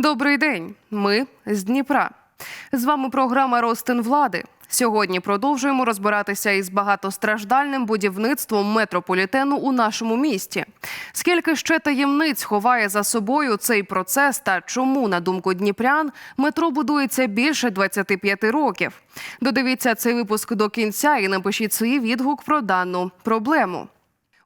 Добрий день. Ми з Дніпра. З вами програма Ростин влади. Сьогодні продовжуємо розбиратися із багатостраждальним будівництвом метрополітену у нашому місті. Скільки ще таємниць ховає за собою цей процес та чому, на думку дніпрян, метро будується більше 25 років? Додивіться цей випуск до кінця і напишіть свій відгук про дану проблему.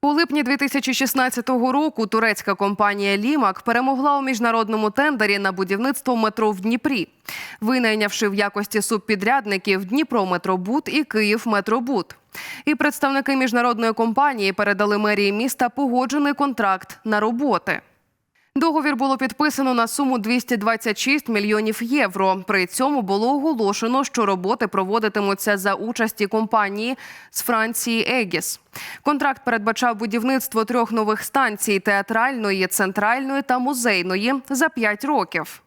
У липні 2016 року турецька компанія Лімак перемогла у міжнародному тендері на будівництво метро в Дніпрі, винайнявши в якості субпідрядників Дніпрометробуд і Київметробуд. І представники міжнародної компанії передали мерії міста погоджений контракт на роботи. Договір було підписано на суму 226 мільйонів євро. При цьому було оголошено, що роботи проводитимуться за участі компанії з Франції Егіс. Контракт передбачав будівництво трьох нових станцій театральної, центральної та музейної за п'ять років.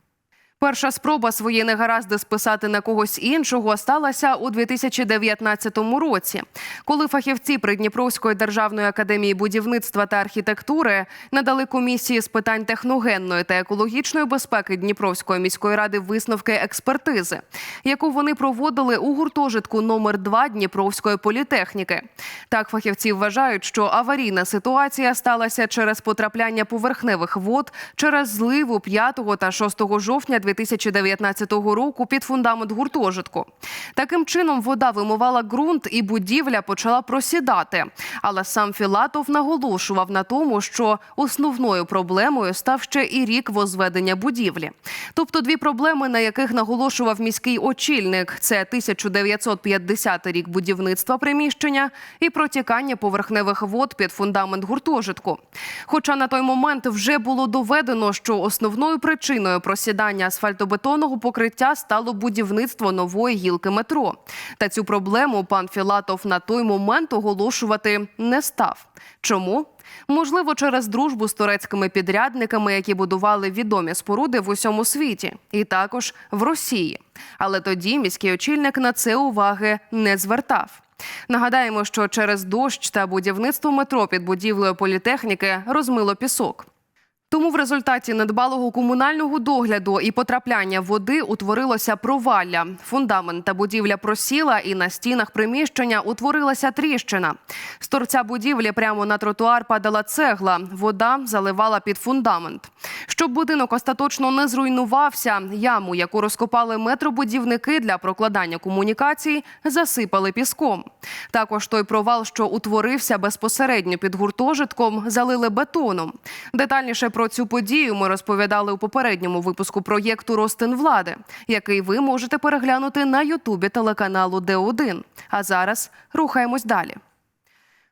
Перша спроба свої негаразди списати на когось іншого сталася у 2019 році, коли фахівці Придніпровської державної академії будівництва та архітектури надали комісії з питань техногенної та екологічної безпеки Дніпровської міської ради висновки експертизи, яку вони проводили у гуртожитку номер 2 Дніпровської політехніки. Так, фахівці вважають, що аварійна ситуація сталася через потрапляння поверхневих вод через зливу 5 та 6 жовтня 2019 року під фундамент гуртожитку. Таким чином вода вимивала ґрунт і будівля почала просідати. Але сам Філатов наголошував на тому, що основною проблемою став ще і рік возведення будівлі. Тобто дві проблеми, на яких наголошував міський очільник: це 1950 рік будівництва приміщення і протікання поверхневих вод під фундамент гуртожитку. Хоча на той момент вже було доведено, що основною причиною просідання асфальтобетонного покриття стало будівництво нової гілки метро. Та цю проблему пан Філатов на той момент оголошувати не став. Чому? Можливо, через дружбу з турецькими підрядниками, які будували відомі споруди в усьому світі, і також в Росії. Але тоді міський очільник на це уваги не звертав. Нагадаємо, що через дощ та будівництво метро під будівлею політехніки розмило пісок. Тому в результаті недбалого комунального догляду і потрапляння води утворилося провалля. Фундамент та будівля просіла, і на стінах приміщення утворилася тріщина. З торця будівлі прямо на тротуар падала цегла. Вода заливала під фундамент. Щоб будинок остаточно не зруйнувався, яму, яку розкопали метробудівники для прокладання комунікацій, засипали піском. Також той провал, що утворився безпосередньо під гуртожитком, залили бетоном. Детальніше про цю подію ми розповідали у попередньому випуску проєкту Ростин влади, який ви можете переглянути на Ютубі телеканалу Д1. А зараз рухаємось далі.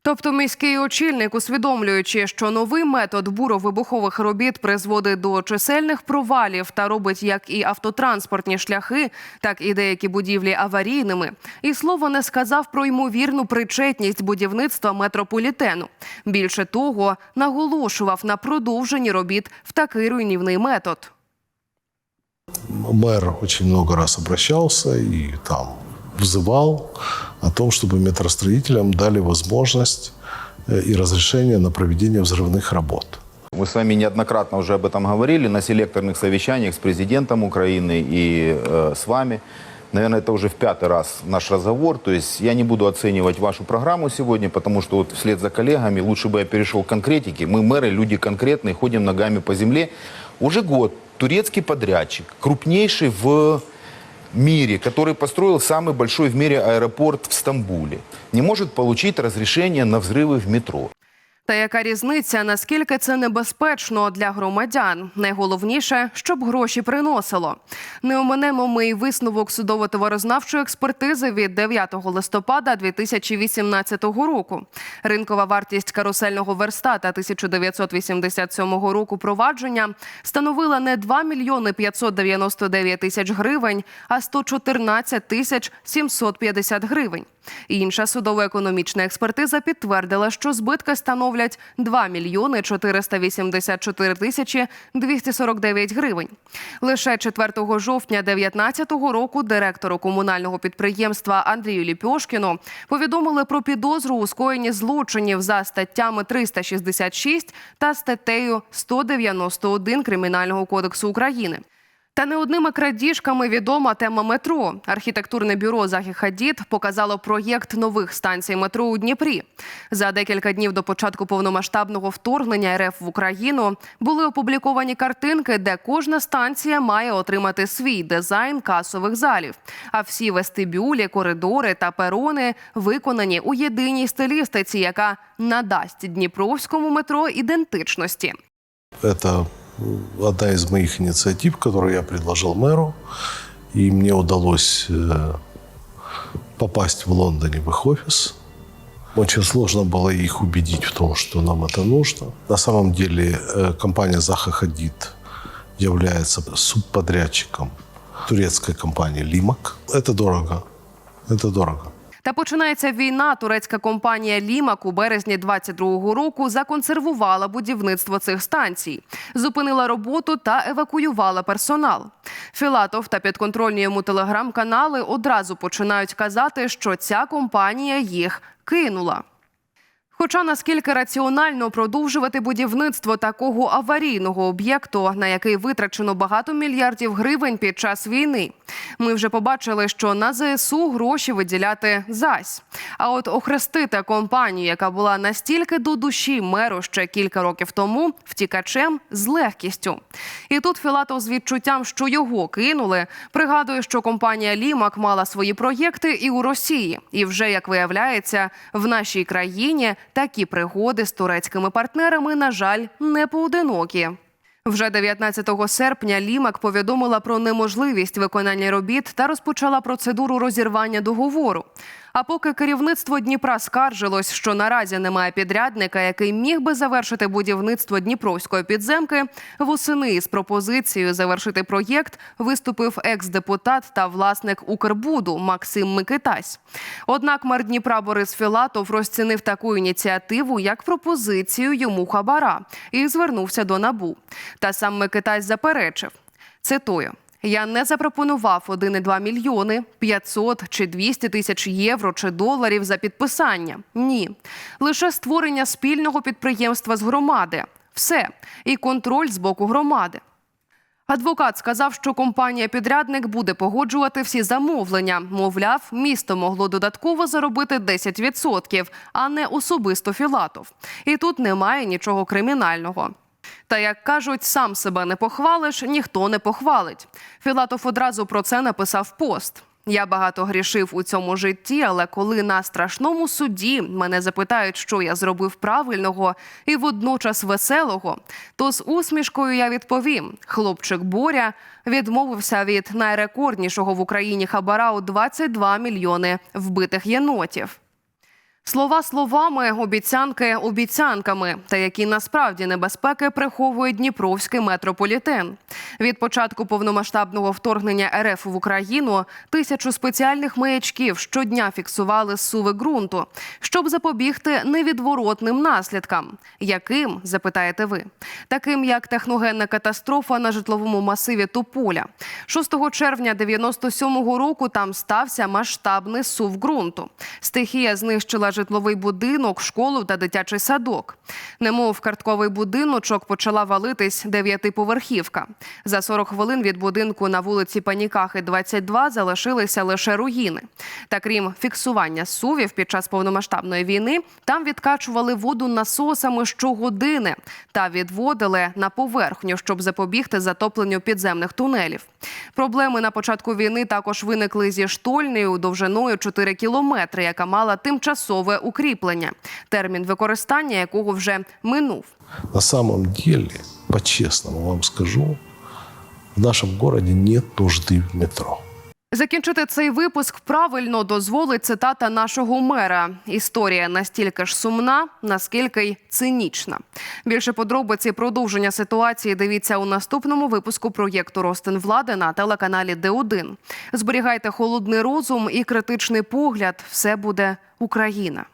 Тобто міський очільник, усвідомлюючи, що новий метод буровибухових робіт призводить до чисельних провалів та робить як і автотранспортні шляхи, так і деякі будівлі аварійними, і слова не сказав про ймовірну причетність будівництва метрополітену. Більше того, наголошував на продовженні робіт в такий руйнівний метод. Мэр очень много раз обращался и там взывал о том, чтобы метростроителям дали возможность э, и разрешение на проведение взрывных работ. Мы с вами неоднократно уже об этом говорили на селекторных совещаниях с президентом Украины и э, с вами. Наверное, это уже в пятый раз наш разговор. То есть я не буду оценивать вашу программу сегодня, потому что вот вслед за коллегами лучше бы я перешел к конкретике. Мы мэры, люди конкретные, ходим ногами по земле. Уже год турецкий подрядчик, крупнейший в мире, который построил самый большой в мире аэропорт в Стамбуле, не может получить разрешение на взрывы в метро. Та яка різниця, наскільки це небезпечно для громадян? Найголовніше, щоб гроші приносило. Не оминемо ми й висновок судово-товарознавчої експертизи від 9 листопада 2018 року. Ринкова вартість карусельного верстата 1987 року провадження становила не 2 мільйони 599 тисяч гривень, а 114 тисяч 750 гривень. Інша судово-економічна експертиза підтвердила, що збитки становлять 2 мільйони 484 тисячі 249 гривень. Лише 4 жовтня 2019 року директору комунального підприємства Андрію Ліпьошкіну повідомили про підозру у скоєнні злочинів за статтями 366 та статтею 191 Кримінального кодексу України. Та не одними крадіжками відома тема метро. Архітектурне бюро «Захід-Хадід» показало проєкт нових станцій метро у Дніпрі. За декілька днів до початку повномасштабного вторгнення РФ в Україну були опубліковані картинки, де кожна станція має отримати свій дизайн касових залів. А всі вестибюлі, коридори та перони виконані у єдиній стилістиці, яка надасть дніпровському метро ідентичності. Это одна из моих инициатив, которую я предложил мэру. И мне удалось э, попасть в Лондоне в их офис. Очень сложно было их убедить в том, что нам это нужно. На самом деле э, компания Заха Хадид является субподрядчиком турецкой компании Лимак. Это дорого. Это дорого. Та починається війна. Турецька компанія Лімак у березні 22-го року законсервувала будівництво цих станцій, зупинила роботу та евакуювала персонал. Філатов та підконтрольні йому телеграм-канали одразу починають казати, що ця компанія їх кинула. Хоча наскільки раціонально продовжувати будівництво такого аварійного об'єкту, на який витрачено багато мільярдів гривень під час війни, ми вже побачили, що на ЗСУ гроші виділяти зась. А от охрестити компанію, яка була настільки до душі меру ще кілька років тому, втікачем з легкістю. І тут Філатов з відчуттям, що його кинули, пригадує, що компанія Лімак мала свої проєкти і у Росії. І вже як виявляється, в нашій країні такі пригоди з турецькими партнерами, на жаль, не поодинокі. Вже 19 серпня Лімак повідомила про неможливість виконання робіт та розпочала процедуру розірвання договору. А поки керівництво Дніпра скаржилось, що наразі немає підрядника, який міг би завершити будівництво Дніпровської підземки, восени із пропозицією завершити проєкт виступив екс-депутат та власник Укрбуду Максим Микитась. Однак мер Дніпра Борис Філатов розцінив таку ініціативу як пропозицію йому хабара і звернувся до набу. Та сам Микитась заперечив. Цитую. Я не запропонував 1,2 мільйони, 500 чи 200 тисяч євро чи доларів за підписання. Ні, лише створення спільного підприємства з громади. Все і контроль з боку громади. Адвокат сказав, що компанія-підрядник буде погоджувати всі замовлення. Мовляв, місто могло додатково заробити 10%, а не особисто Філатов. І тут немає нічого кримінального. Та як кажуть, сам себе не похвалиш, ніхто не похвалить. Філатов одразу про це написав пост. Я багато грішив у цьому житті, але коли на страшному суді мене запитають, що я зробив правильного і водночас веселого, то з усмішкою я відповім: хлопчик Боря відмовився від найрекорднішого в Україні хабара у 22 мільйони вбитих єнотів. Слова словами, обіцянки обіцянками, та які насправді небезпеки приховує Дніпровський метрополітен. Від початку повномасштабного вторгнення РФ в Україну тисячу спеціальних маячків щодня фіксували зсуви ґрунту, щоб запобігти невідворотним наслідкам. Яким запитаєте ви? Таким як техногенна катастрофа на житловому масиві Тополя. 6 червня 97-го року там стався масштабний сув ґрунту. Стихія знищила житловий будинок, школу та дитячий садок. Немов картковий будиночок почала валитись дев'ятиповерхівка. За 40 хвилин від будинку на вулиці Панікахи 22 залишилися лише руїни. Та крім фіксування сувів під час повномасштабної війни, там відкачували воду насосами щогодини та відводили на поверхню, щоб запобігти затопленню підземних тунелів. Проблеми на початку війни також виникли зі штольнею довжиною 4 кілометри, яка мала тимчасове укріплення, термін використання якого вже минув. На самом деле, по чесному вам скажу, в нашому місті нет нужди в метро. Закінчити цей випуск правильно дозволить цитата нашого мера. Історія настільки ж сумна, наскільки й цинічна. Більше подробиці продовження ситуації дивіться у наступному випуску проєкту Ростин влади на телеканалі Д1. Зберігайте холодний розум і критичний погляд. Все буде Україна.